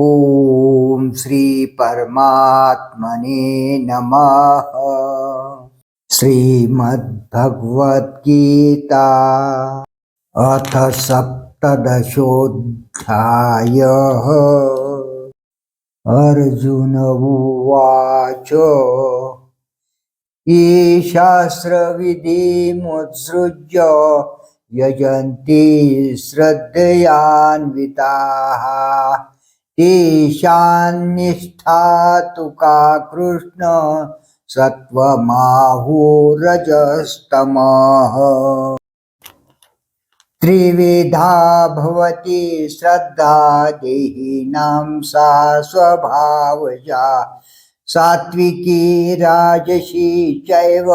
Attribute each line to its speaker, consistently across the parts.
Speaker 1: ॐ श्रीपरमात्मने नमः। श्रीमद्भगवद्गीता अथ सप्तदशोऽध्यायः। अर्जुन उवाच ये शास्त्रविधिमुत्सृज्य यजन्ति श्रद्धयान्विताः तेषान्निष्ठा तुका कृष्ण सत्त्वमाहुरजस्तमः। त्रिविधा भवति श्रद्धा देहिनां सा स्वभावजा। सात्विकी राजसी चैव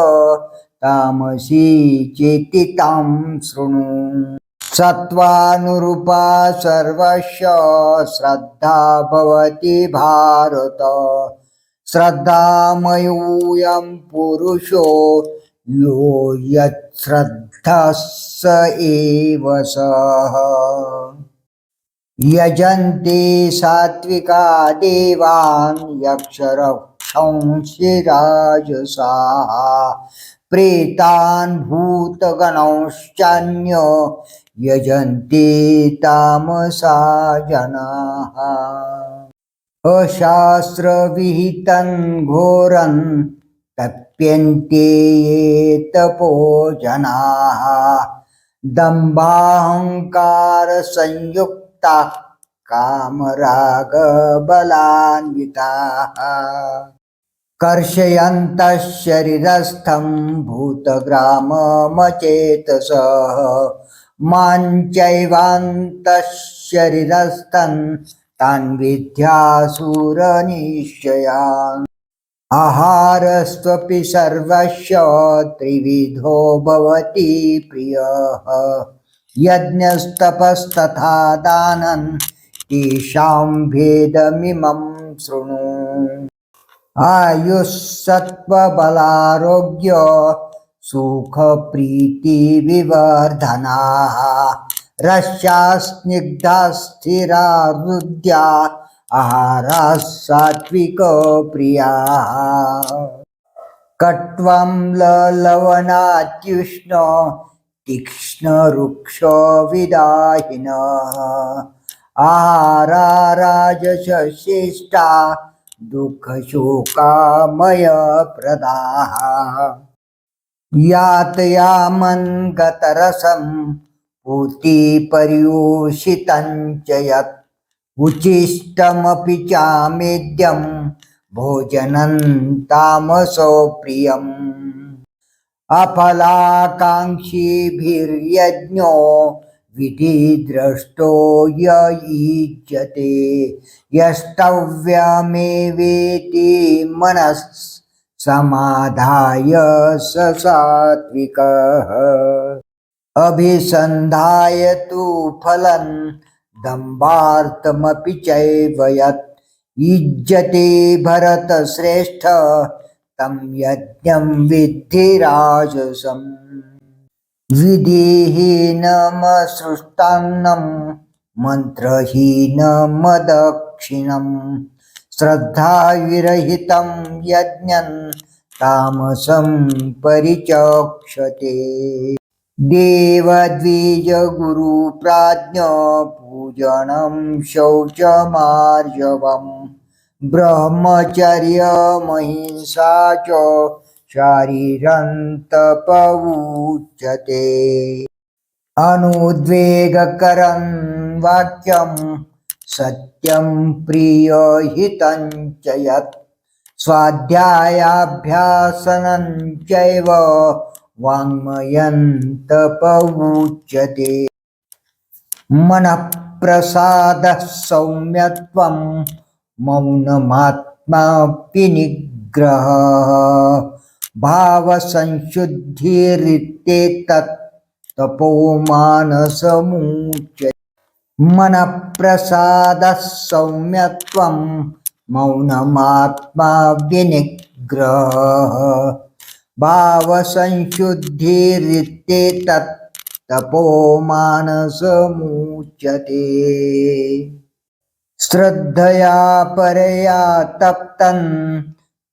Speaker 1: तामसी चेति तां शृणु। सत्त्वानुरूपा सर्वस्य श्रद्धा भवति भारत। श्रद्धामयोऽयं पुरुषो यो यच्छ्रद्धः स एव सः। यजन्ते सात्विका देवान् यक्षरक्षंसि राजसाः प्रेतान् भूतगणौश्चान्य यजन्ति तामसा जनाः। अशास्त्रविहितं घोरं तप्यन्ते ये तपो जनाः। दम्बाहङ्कारसंयुक्ताः कामरागबलान्विताः कर्षयन्तः शरीरस्थं भूतग्राममचेतसः। माञ्चैवान्तः शरीरस्थं तान् विद्यासुरनिश्चयान् आहारस्त्वपि सर्वस्य त्रिविधो भवति प्रियः। यज्ञस्तपस्तथा दानन् तेषां भेदमिमं शृणु। आयुः सत्त्वबलारोग्य सुखप्रीतिविवर्धनाः। रस्या स्निग्धा स्थिरा हृद्या आहाराः सात्विकप्रियाः कट्वं ललवणात्युष्ण तीक्ष्णरुक्षविदाहिनः आहारा राजसशिष्टा दुःखशोकामय प्रदाः। यातयामङ्गतरसं पूतिपर्योषितञ्च यत् उचिष्टमपि चामेद्यं भोजनं तामसोप्रियम् अफलाकाङ्क्षीभिर्यज्ञो विधिद्रष्टो य इच्छते यस्तव्यमेवेति मनः समाधाय स सात्विकः। अभिसन्धाय तु फलं दम्भार्थमपि चैव यत्। युज्यते भरतश्रेष्ठ तं यज्ञं विद्धि राजसम् विधिहीनमसृष्टान्नं मन्त्रहीनमदक्षिणं श्रद्धाविरहितं यज्ञं तामसं परिचक्षते। देवद्विजगुरुप्राज्ञ पूजनं शौचमार्जवम् ब्रह्मचर्यमहिंसा च शारीरन्तपवुच्यते अनुद्वेगकरं वाक्यं सत्यं प्रियहितं यत् स्वाध्यायाभ्यासनं चैव वाङ्मयन्तपवुच्यते मनःप्रसादः सौम्यत्वं मौनमात्मापि निग्रहः भावसंशुद्धिरित्ते तत् तपोमानसमुच्य मनःप्रसादः सौम्यत्वं मौनमात्मा विनिग्रह भावसंशुद्धिरित्ते तत् तपोमानसमुच्यते। श्रद्धया परया तप्तन्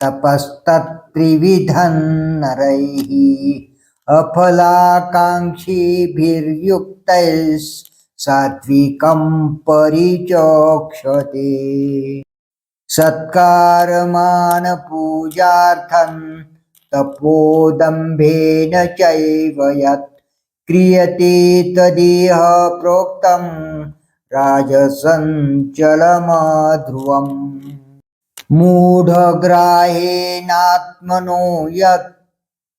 Speaker 1: तपस्तत् तपस्तत्त्रिविधं नरैः अफलाकाङ्क्षिभिर्युक्तैः सात्विकं परिचोक्षते। सत्कारमानपूजार्थं तपोदम्भेन चैव यत् क्रियते तदिह प्रोक्तं राजसञ्चलमध्रुवम्। मूढग्राहेणात्मनो यत्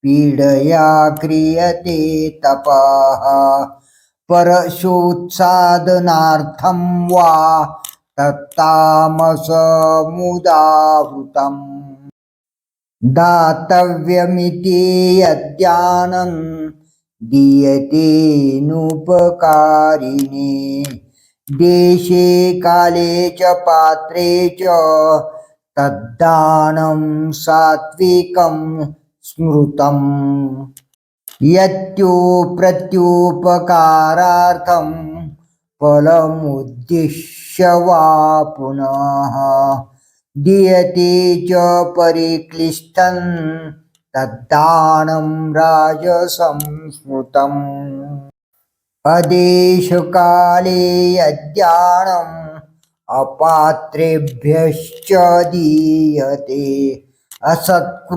Speaker 1: पीडया क्रियते तपः। परशोत्सादनार्थं वा तत्तामसमुदाहृतम्। दातव्यमिति यद्यानं दीयतेनुपकारिणे देशे काले च पात्रे च तद्दानं सात्विकं स्मृतम् यत्यो प्रत्युपकारार्थं फलमुद्दिश्य वा पुनः दीयते च परिक्लिष्टं तद्दानं राजसंस्मृतम् अदेशकाले यद्यानम् अपात्रेभ्यश्च दीयते असत्कृतमवज्ञातं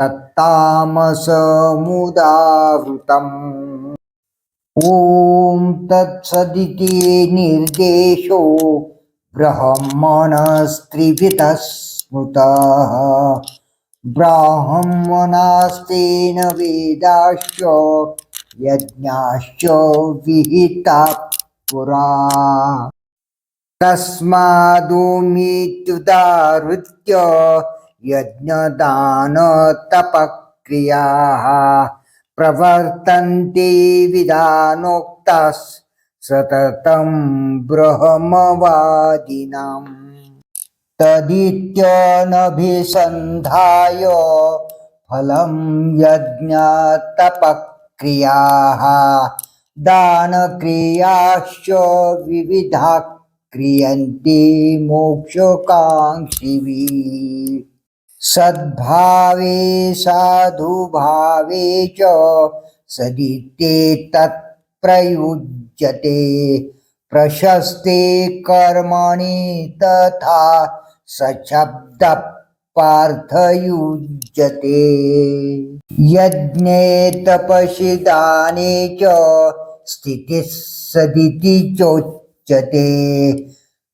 Speaker 1: तत्तामसमुदाहृतम्। ॐ तत्सदिति निर्देशो ब्रह्मणस्त्रिभितः स्मृतः ब्राह्मणास्तेन वेदाश्च यज्ञाश्च विहिता पुरा। तस्मादुमित्युदाहृत्य यज्ञदानतपक्रियाः प्रवर्तन्ते विधानोक्ताः सततं ब्रह्मवादिनाम् तदित्यनभिसन्धाय फलं यज्ञतपक्रियाः दानक्रियाश्च विविधा क्रियन्ते मोक्षकाङ्क्षिभिः। सद्भावे साधुभावे च सदिते तत्प्रयुज्यते प्रशस्ते कर्मणि तथा सशब्दः पार्थयुज्यते यज्ञे तपसि दाने च स्थितिः सदिति चोच्यते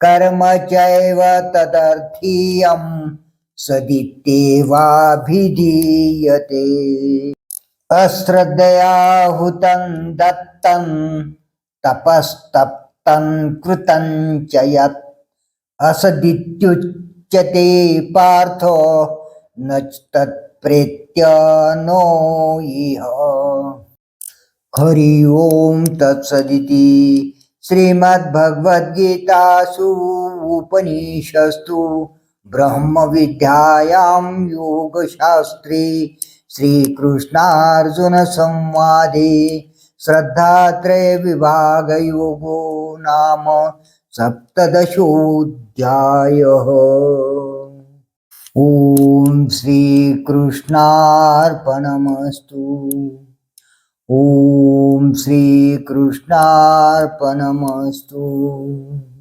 Speaker 1: कर्म चैव तदर्थीयम् सदित्येवाभिधीयते। अश्रद्धया हुतं दत्तं तपस्तप्तं कृतं च यत्। असदित्युच्यते पार्थो न तत्प्रेत्य नो इह हरि ओं तत्सदिति श्रीमद्भगवद्गीतासु उपनिषस्तु ब्रह्मविद्यायां योगशास्त्रे श्रीकृष्णार्जुनसंवादे श्रद्धात्रयविभागयोगो नाम सप्तदशोऽध्यायः। ॐ श्रीकृष्णार्पणमस्तु। ઓમ શ્રી કૃષ્ણાર્પણમસ્તુ